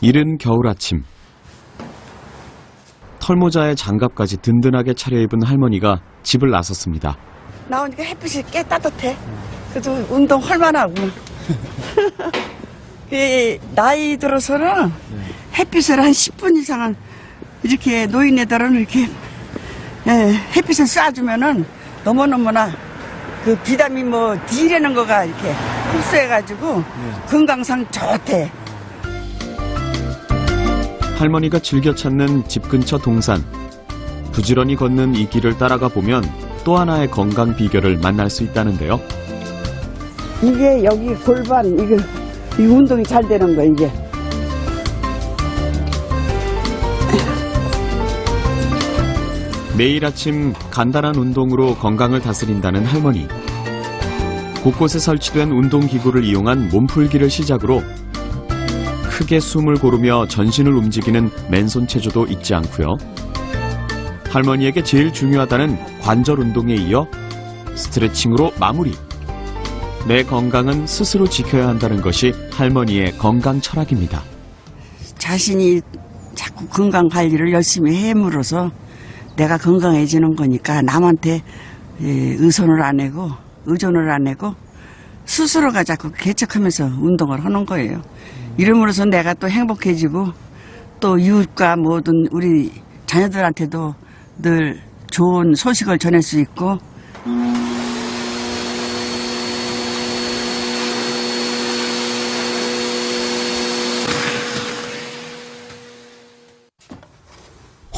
이른 겨울 아침. 털모자에 장갑까지 든든하게 차려입은 할머니가 집을 나섰습니다. 나오니까 햇빛이 꽤 따뜻해. 그래도 운동 할만하고. 이 나이 들어서는 햇빛을 한 10분 이상은 이렇게 노인네들은 이렇게 예, 햇빛을 쏴주면은 너무너무나 그 비타민 뭐 D라는 거가 이렇게 흡수해가지고 건강상 좋대. 할머니가 즐겨 찾는 집 근처 동산. 부지런히 걷는 이 길을 따라가 보면 또 하나의 건강 비결을 만날 수 있다는데요. 이게 여기 골반 이거 이 운동이 잘 되는 거 이게. 매일 아침 간단한 운동으로 건강을 다스린다는 할머니. 곳곳에 설치된 운동기구를 이용한 몸풀기를 시작으로 크게 숨을 고르며 전신을 움직이는 맨손 체조도 잊지 않고요. 할머니에게 제일 중요하다는 관절 운동에 이어 스트레칭으로 마무리. 내 건강은 스스로 지켜야 한다는 것이 할머니의 건강 철학입니다. 자신이 자꾸 건강 관리를 열심히 해물어서 내가 건강해지는 거니까 남한테 예, 의존을 안 하고 의존을 안 하고 스스로가 자꾸 개척하면서 운동을 하는 거예요. 이름으로써 내가 또 행복해지고 또 이웃과 모든 우리 자녀들한테도 늘 좋은 소식을 전할 수 있고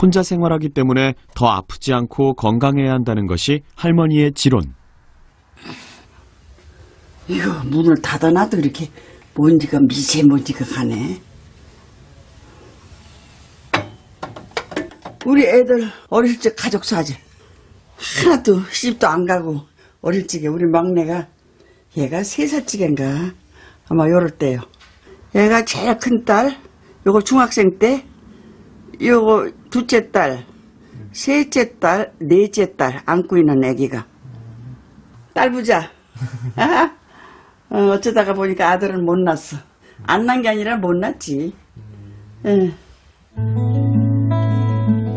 혼자 생활하기 때문에 더 아프지 않고 건강해야 한다는 것이 할머니의 지론. 이거 문을 닫아놔도 이렇게 먼지가 미세먼지가 가네. 우리 애들 어릴 적 가족 사진 하나도 시집도 안 가고 어릴 적에 우리 막내가 얘가 세 살쯤인가 아마 요럴 때요. 얘가 제일 큰 딸, 요거 중학생 때, 요거 둘째 딸, 셋째 딸, 넷째 딸 안고 있는 애기가 딸 부자. 아? 어, 어쩌다가 보니까 아들은 못 낳았어. 안난게 아니라 못 낳지. 응.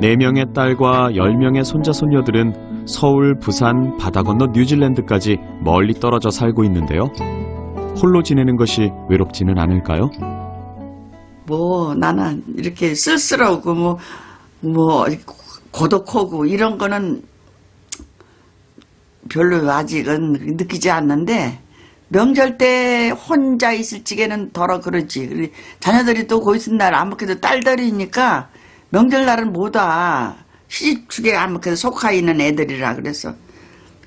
네명의 딸과 열명의 손자 손녀들은 서울, 부산, 바다 건너 뉴질랜드까지 멀리 떨어져 살고 있는데요. 홀로 지내는 것이 외롭지는 않을까요? 뭐 나는 이렇게 쓸쓸하고 뭐, 뭐 고독하고 이런 거는 별로 아직은 느끼지 않는데 명절 때 혼자 있을 적에는 덜어 그러지. 자녀들이 또 고 있는 날 아무래도 딸들이니까 명절날은 뭐다 시집축에 아무래도 속하 있는 애들이라 그래서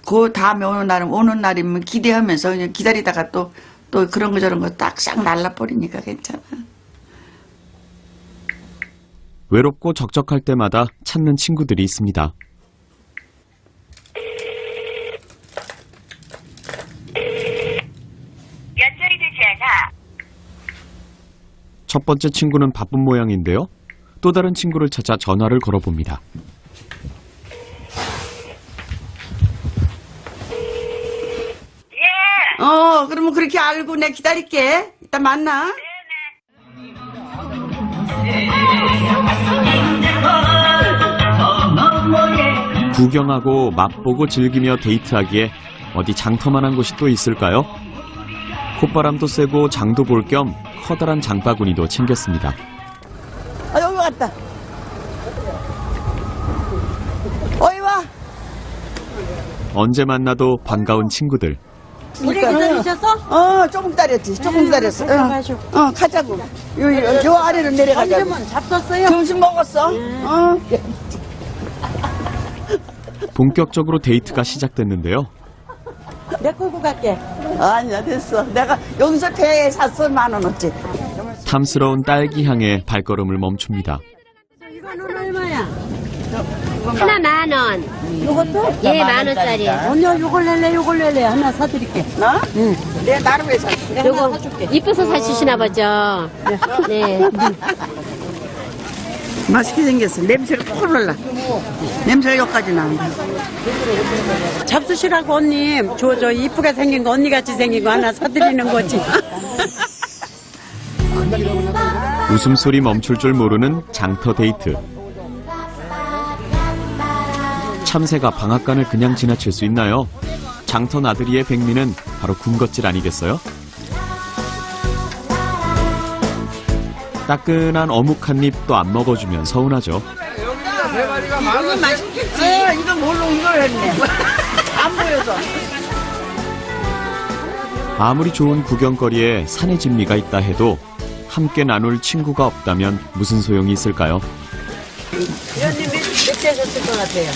그 다음에 오는 날은 오는 날이면 기대하면서 그냥 기다리다가 또 또 그런 거 저런 거 딱 싹 날라버리니까 괜찮아. 외롭고 적적할 때마다 찾는 친구들이 있습니다. 연결이 되지 않아 첫 번째 친구는 바쁜 모양인데요. 또 다른 친구를 찾아 전화를 걸어봅니다. 예 어, 그러면 그렇게 알고 내 기다릴게. 이따 만나. 구경하고 맛보고 즐기며 데이트하기에 어디 장터만한 곳이 또 있을까요? 콧바람도 쐬고 장도 볼 겸 커다란 장바구니도 챙겼습니다. 아, 여기 왔다. 어이 와. 언제 만나도 반가운 친구들. 오래 기다리셨어? 어, 조금 기다렸지. 조금 기다렸어. 어, 어, 가자고. 요, 요, 요 아래로 내려가자고. 잡섰어요? 점심 먹었어. 어. 본격적으로 데이트가 시작됐는데요. 내 끌고 갈게. 아니야, 됐어. 내가 여기서 배 샀어, 만 원어치. 탐스러운 딸기 향에 발걸음을 멈춥니다. 이거는 얼마야? 하나 만 원. 이것도? 예, 만 원짜리. 언니 요걸 낼래, 요걸 낼래. 하나 사드릴게. 나? 응. 내가 나를 왜 샀어? 요거 이뻐서 사주시나 보죠. 네. 맛있게 생겼어. 냄새가 콜 올라. 냄새가 여기까지 나온다. 잡수시라고 언니. 저, 저 이쁘게 생긴 거 언니같이 생긴 거 하나 사드리는 거지. 웃음소리 멈출 줄 모르는 장터 데이트. 참새가 방앗간을 그냥 지나칠 수 있나요? 장터 나들이의 백미는 바로 군것질 아니겠어요? 따끈한 어묵 한 입 또 안 먹어주면 서운하죠. 이거 맛있겠지? 아, 이거 뭘로 이걸 했네. 안 보여서. 아무리 좋은 구경거리에 산의 진미가 있다 해도 함께 나눌 친구가 없다면 무슨 소용이 있을까요? 위원님 몇, 몇 되셨을 것 같아요?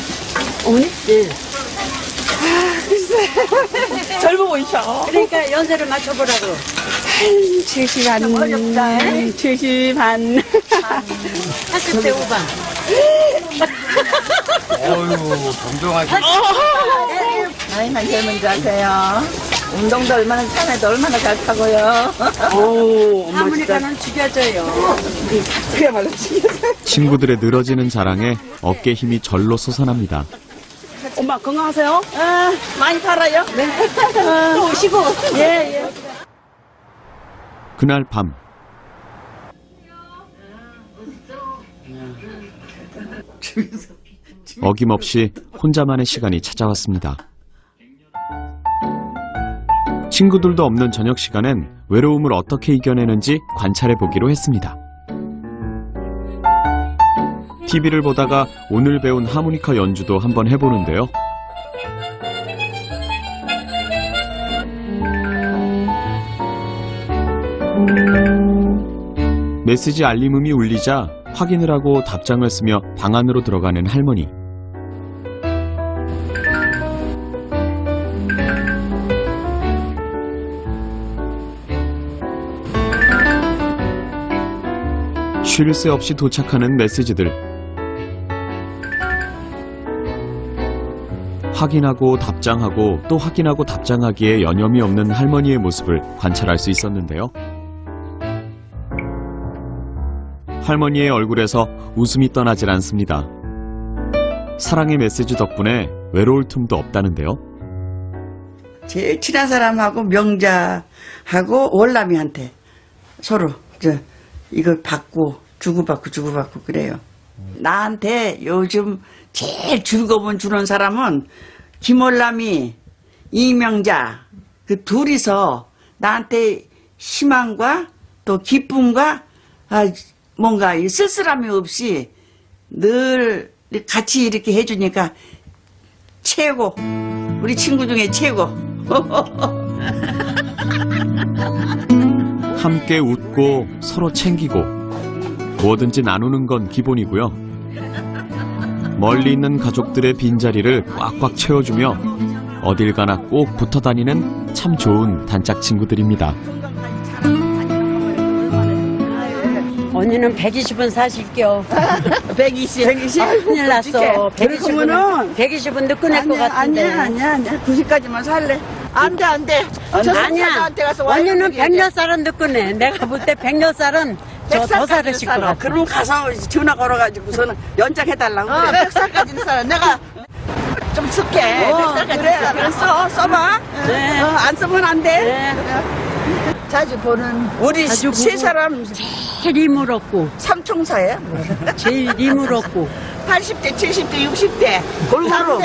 어머니? 네. 젊어 보이셔. 그러니까 연세를 맞춰보라고. 70 반. 70 반. 80대 후반. 나이만 젊은 줄 아세요. 운동도 얼마나 산에도 얼마나 잘 타고요. 오, 하모니카는 죽여줘요. 그야말로 진짜. 친구들의 늘어지는 자랑에 어깨 힘이 절로 솟아납니다. 엄마 건강하세요? 아, 많이 팔아요? 네. 또 오시고. 예, 예. 그날 밤 어김없이 혼자만의 시간이 찾아왔습니다. 친구들도 없는 저녁 시간엔 외로움을 어떻게 이겨내는지 관찰해 보기로 했습니다. TV를 보다가 오늘 배운 하모니카 연주도 한번 해보는데요. 메시지 알림음이 울리자 확인을 하고 답장을 쓰며 방 안으로 들어가는 할머니. 쉴 새 없이 도착하는 메시지들. 확인하고 답장하고 또 확인하고 답장하기에 여념이 없는 할머니의 모습을 관찰할 수 있었는데요. 할머니의 얼굴에서 웃음이 떠나질 않습니다. 사랑의 메시지 덕분에 외로울 틈도 없다는데요. 제일 친한 사람하고 명자하고 월남이한테 서로 저 이걸 받고 주고받고 주고받고 그래요. 나한테 요즘 제일 즐거움 주는 사람은 김월남이 이명자 그 둘이서 나한테 희망과 또 기쁨과 아, 뭔가 이 쓸쓸함이 없이 늘 같이 이렇게 해주니까 최고 우리 친구 중에 최고 함께 웃고 서로 챙기고 뭐든지 나누는 건 기본이고요. 멀리 있는 가족들의 빈자리를 꽉꽉 채워주며 어딜 가나 꼭 붙어 다니는 참 좋은 단짝 친구들입니다. 언니는 120은 사실게요. 120 120 큰일 났어. 120은, 그러면은 120은 늦꺼낼 것 같은데. 아니야 아니야 아니야 90까지만 살래 안 돼 안 돼 저 아니야. 사람한테 가서 와이프 언니는. 백몇 살은 늦꺼내. 내가 볼 때 백몇 살은 저더 100살까지는 살으실 것. 같아. 그럼 가서 전화 걸어가지고서는 연장해달라고 어, 그래 100살까지는 살아 내가 좀 쓸게 어, 100살까지 그래, 그래 써 써봐 네. 어, 안 쓰면 안 돼 네. 자주 보는 우리 자주 세 보고. 사람 제일 힘을 얻고, 삼총사예요 제일 힘을 얻고. 80대, 70대, 60대 골고루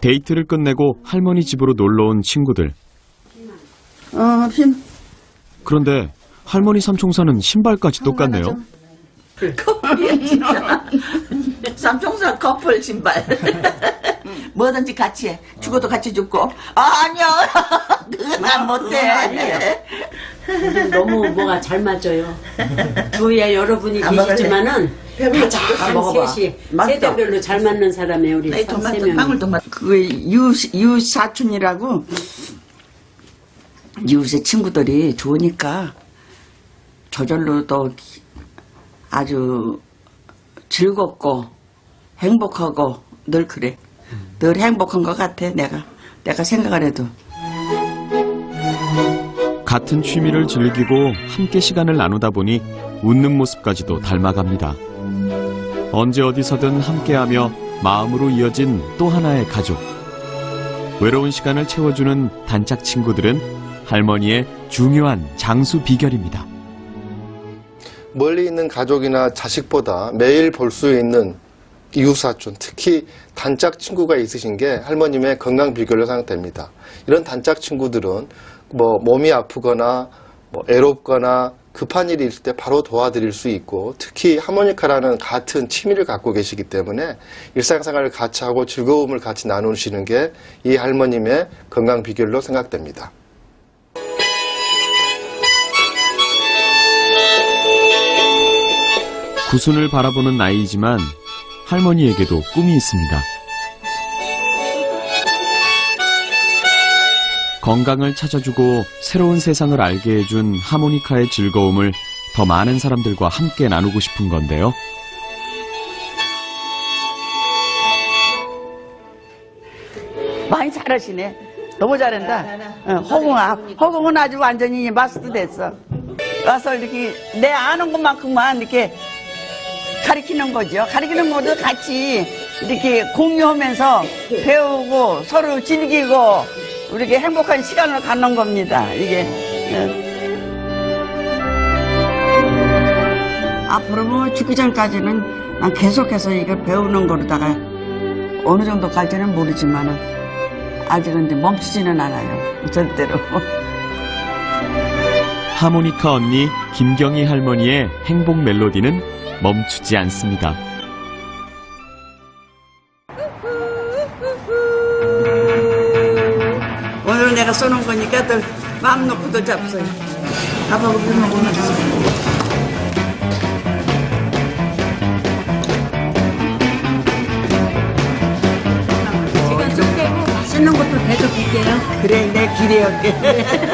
데이트를 끝내고 할머니 집으로 놀러 온 친구들. 어, 핀. 그런데 할머니 삼총사는 신발까지 똑같네요. 삼총사 커플 신발. 뭐든지 같이 해. 죽어도 같이 죽고. 아, 아니요. 그건 난 못해. 너무 뭐가 잘 맞아요. 주위에 여러분이 안 먹을래? 계시지만은 배불러. 다 먹어봐. 셋이. 세대별로 잘 맞는 사람이에요 우리 네, 세 토마토, 명이. 방울토마토. 그, 유, 유 사촌이라고. 이웃의 친구들이 좋으니까 저절로 또 아주 즐겁고 행복하고 늘 그래. 늘 행복한 것 같아, 내가. 내가 생각을 해도. 같은 취미를 즐기고 함께 시간을 나누다 보니 웃는 모습까지도 닮아갑니다. 언제 어디서든 함께하며 마음으로 이어진 또 하나의 가족. 외로운 시간을 채워주는 단짝 친구들은 할머니의 중요한 장수 비결입니다. 멀리 있는 가족이나 자식보다 매일 볼 수 있는 이웃사촌, 특히 단짝 친구가 있으신 게 할머님의 건강 비결로 생각됩니다. 이런 단짝 친구들은 뭐 몸이 아프거나 뭐 애롭거나 급한 일이 있을 때 바로 도와드릴 수 있고 특히 하모니카라는 같은 취미를 갖고 계시기 때문에 일상생활을 같이 하고 즐거움을 같이 나누시는 게 이 할머님의 건강 비결로 생각됩니다. 구순을 바라보는 나이지만 할머니에게도 꿈이 있습니다. 건강을 찾아주고 새로운 세상을 알게 해준 하모니카의 즐거움을 더 많은 사람들과 함께 나누고 싶은 건데요. 많이 잘하시네. 너무 잘한다. 어, 허공아, 허공은 아주 완전히 마스터 됐어. 와서 이렇게 내 아는 것만큼만 이렇게 가리키는 거죠. 가리키는 것도 같이 이렇게 공유하면서 배우고 서로 즐기고 이렇게 행복한 시간을 갖는 겁니다. 이게. 어. 앞으로 뭐 죽기 전까지는 난 계속해서 이걸 배우는 거로다가 어느 정도 갈지는 모르지만은 아직은 이제 멈추지는 않아요. 절대로. 하모니카 언니 김경희 할머니의 행복 멜로디는 멈추지 않습니다. 오늘 내가 쏘는 거니까 또 마음 놓고 또 잡숴요. 아빠 우리 먹으면 지금 술 빼고 맛있는 것도 계속 줄게요. 그래 내 기대할게.